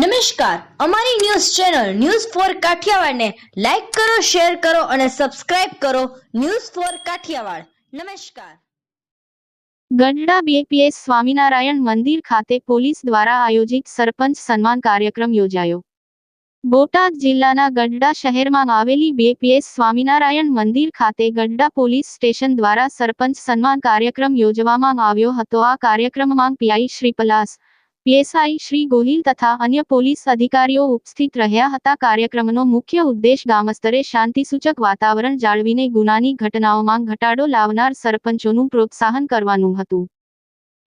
નમસ્કાર. અમારી news channel news four કાઠિયાવાડને લાઈક કરો, શેર કરો અને સબસ્ક્રાઇબ કરો ન્યૂઝ ફોર કાઠિયાવાડ. નમસ્કાર. ગઢડા બીએપીએસ સ્વામિનારાયણ મંદિર ખાતે પોલીસ દ્વારા આયોજિત સરપંચ સન્માન કાર્યક્રમ યોજાયો. બોટાદ જિલ્લાના ગઢડા શહેરમાં આવેલી બીએપીએસ સ્વામિનારાયણ મંદિર ખાતે ગઢડા પોલીસ સ્ટેશન દ્વારા સરપંચ સન્માન કાર્યક્રમ યોજવામાં આવ્યો હતો. આ કાર્યક્રમમાં પીઆઈ શ્રી પલાસ પીએસઆઈ શ્રી ગોહિલ તથા અન્ય પોલીસ અધિકારીઓ ઉપસ્થિત રહ્યા હતા. કાર્યક્રમનો મુખ્ય ઉદ્દેશ ગામસ્તરે શાંતિસૂચક વાતાવરણ જાળવીને ગુનાની ઘટનાઓમાં ઘટાડો લાવનાર સરપંચોનું પ્રોત્સાહન કરવાનું હતું.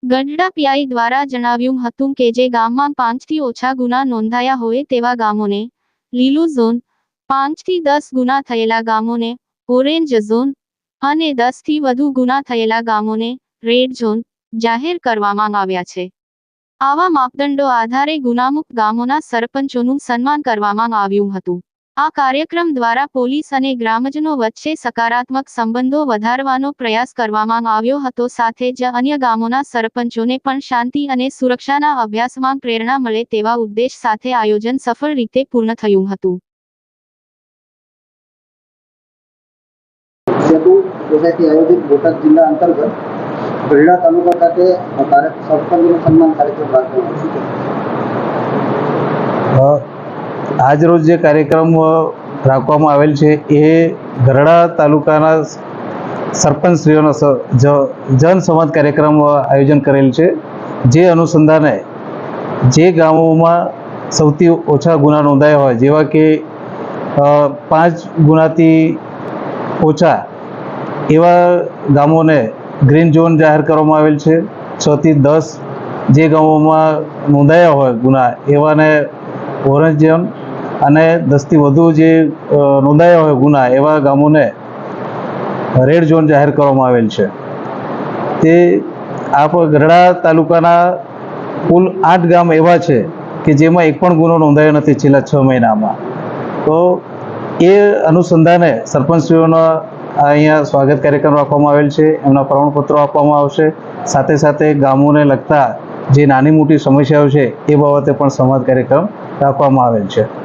ગઢડા પીઆઈ દ્વારા જણાવ્યું હતું કે જે ગામમાં પાંચથી ઓછા ગુના નોંધાયા હોય તેવા ગામોને લીલું ઝોન, પાંચથી દસ ગુના થયેલા ગામોને ઓરેન્જ ઝોન અને દસથી વધુ ગુના થયેલા ગામોને રેડ ઝોન જાહેર કરવામાં આવ્યા છે. આવા માપદંડો આધારે ગુનામુક્ત ગામોના સરપંચોનું સન્માન કરવામાં આવ્યું હતું. આ કાર્યક્રમ દ્વારા પોલીસ અને ગ્રામજનો વચ્ચે સકારાત્મક સંબંધો વધારવાનો પ્રયાસ કરવામાં આવ્યો હતો. સાથે જ અન્ય ગામોના સરપંચોને પણ શાંતિ અને સુરક્ષાના અભ્યાસમાં પ્રેરણા મળે તેવા ઉદ્દેશ સાથે આયોજન સફળ રીતે પૂર્ણ થયું હતું. આયોજિત બોટાદ જિલ્લા અંતર્ગત ગઢડા તાલુકા ખાતે ભારત કાર્ય- સન્માન કાર્યક્રમ આજ રોજ જે કાર્યક્રમ રાખવામાં આવેલ છે એ ગરડા તાલુકાના સરપંચશ્રીઓનો જન સંવાદ કાર્યક્રમ આયોજન કરેલ છે. જે અનુસંધાને જે ગામોમાં સૌથી ઓછા ગુના નોંધાયા હોય, જેવા કે પાંચ ગુનાથી ઓછા એવા ગામોને ગ્રીન ઝોન જાહેર કરવામાં આવેલ છે. છથી દસ જે ગામોમાં નોંધાયા હોય ગુના, એવાને ઓરેન્જ ઝોન અને દસથી વધુ જે નોંધાયા હોય ગુના, એવા ગામોને રેડ ઝોન જાહેર કરવામાં આવેલ છે. તે આ ગઢડા તાલુકાના કુલ આઠ ગામ એવા છે કે જેમાં એક પણ ગુનો નોંધાયો નથી છેલ્લા છ મહિનામાં. તો એ અનુસંધાને સરપંચશ્રીઓનો અહીંયા સ્વાગત કાર્યક્રમ રાખવામાં આવેલ છે. એમના પ્રમાણપત્રો આપવામાં આવશે. સાથે સાથે ગામોને લગતા જે નાની મોટી સમસ્યાઓ છે, એ બાબતે પણ સંવાદ કાર્યક્રમ રાખવામાં આવેલ છે.